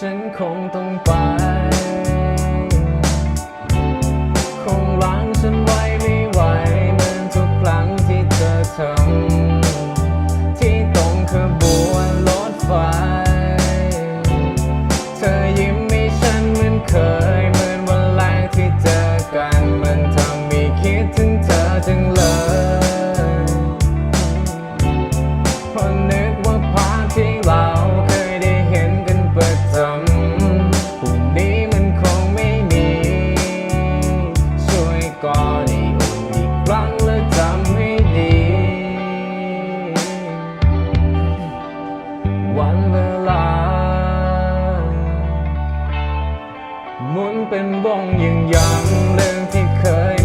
ฉันคงต้องไป คงล้างฉันไว้ไม่ไหวเหมือนทุกครั้งที่เธอทำ หมุนเป็นวงยังย้ำเรื่องที่เคย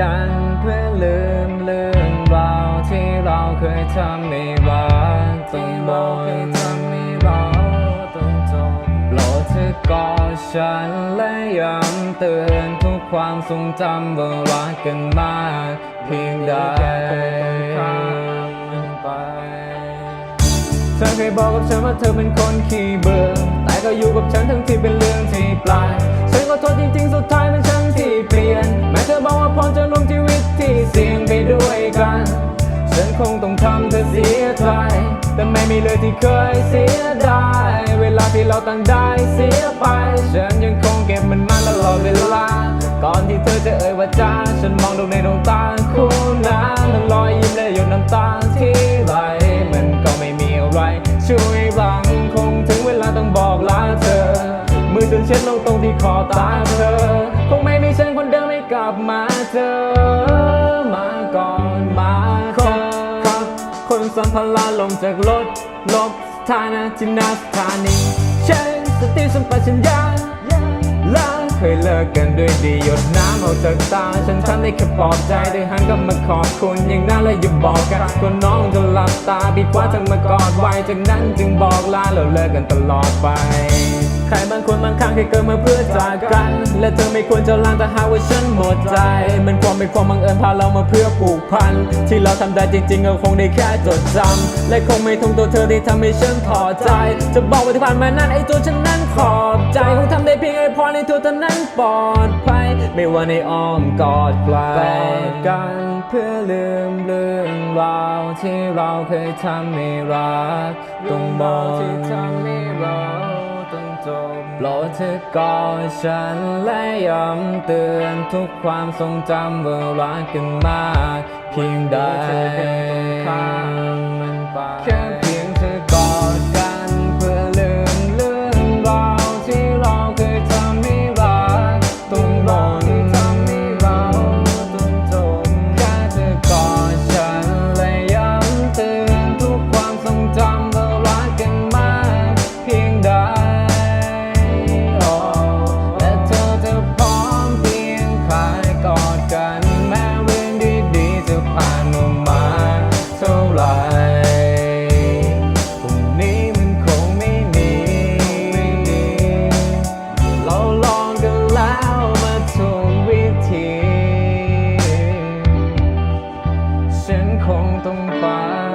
กันเพื่อลืมเรื่องราวที่เราเคยทำไม่รักต้องบอกให้ทำไม่รักต้องจบโปรดเธอกอดฉันและย้ำเตือนทุกความทรงจำว่ารักกันมากเพียงใดเธอเคยบอกกับฉันว่าเธอเป็นคนขี้เบื่อแต่ก็อยู่กับฉันทั้งที่เป็นเรื่องที่ แต่ไม่มีเลยที่เคยเสียดายเวลาที่เราต่างได้เสียไป ฉันยังคงเก็บมันมาตลอดเวลา ก่อนที่เธอจะเอ่ยว่าจ้าฉันมองดูในดวงตาคู่นั้นทั้งรอยยิ้มและหยดน้ำตาที่ไหลมันก็ไม่มีอะไรช่วยหลังคงถึงเวลาต้องบอกลาเธอ มือจนเช็ดลงตรงที่ขอตาเธอ คงไม่มีฉันคนเดิมไม่กลับมาเจอ นสัมภาระลงจากรถลบสถานะที่นาสถานีเช็คสติสัมปชัญญะแล้วเคยเลิกกันด้วยดีหยดน้ำออกจากตา ฉันทำได้แค่ปลอบใจด้วยหันกลับมาขอบคุณอย่างนั้นเลยอย่าบอกกันก็น้องจะหลับตาปิดว่าทั้งมากอดไว้จากนั้นจึงบอกลาแล้วเลิกกันตลอดไป ใครบางคนบางครั้งแค่เกิดมาเพื่อจากกัน และเธอไม่ควรจะลางแต่หากว่าฉันหมดใจ มันความเป็นความบังเอิญพาเรามาเพื่อผูกพัน ที่เราทำได้จริงๆก็คงได้แค่จดจำและคงไม่ทงตัวเธอที่ทำให้ฉันถอดใจ จะบอกว่าที่ผ่านมานั้นไอ้ตัวฉันนั้นขอบใจคงทำได้เพียงไอ้พอในตัวเธอนั้นปลอดภัยไม่ว่าในอ้อมกอดใครกอดกันเพื่อลืมเรื่องราวที่เราเคยทำให้รักต้องบอกที่ทำให้เราต้องจบ โปรดเธอกอดฉันและย้ำเตือนทุกความทรงจำเว่ารักกันมาก เพียงใดมันไปแค่ 东方。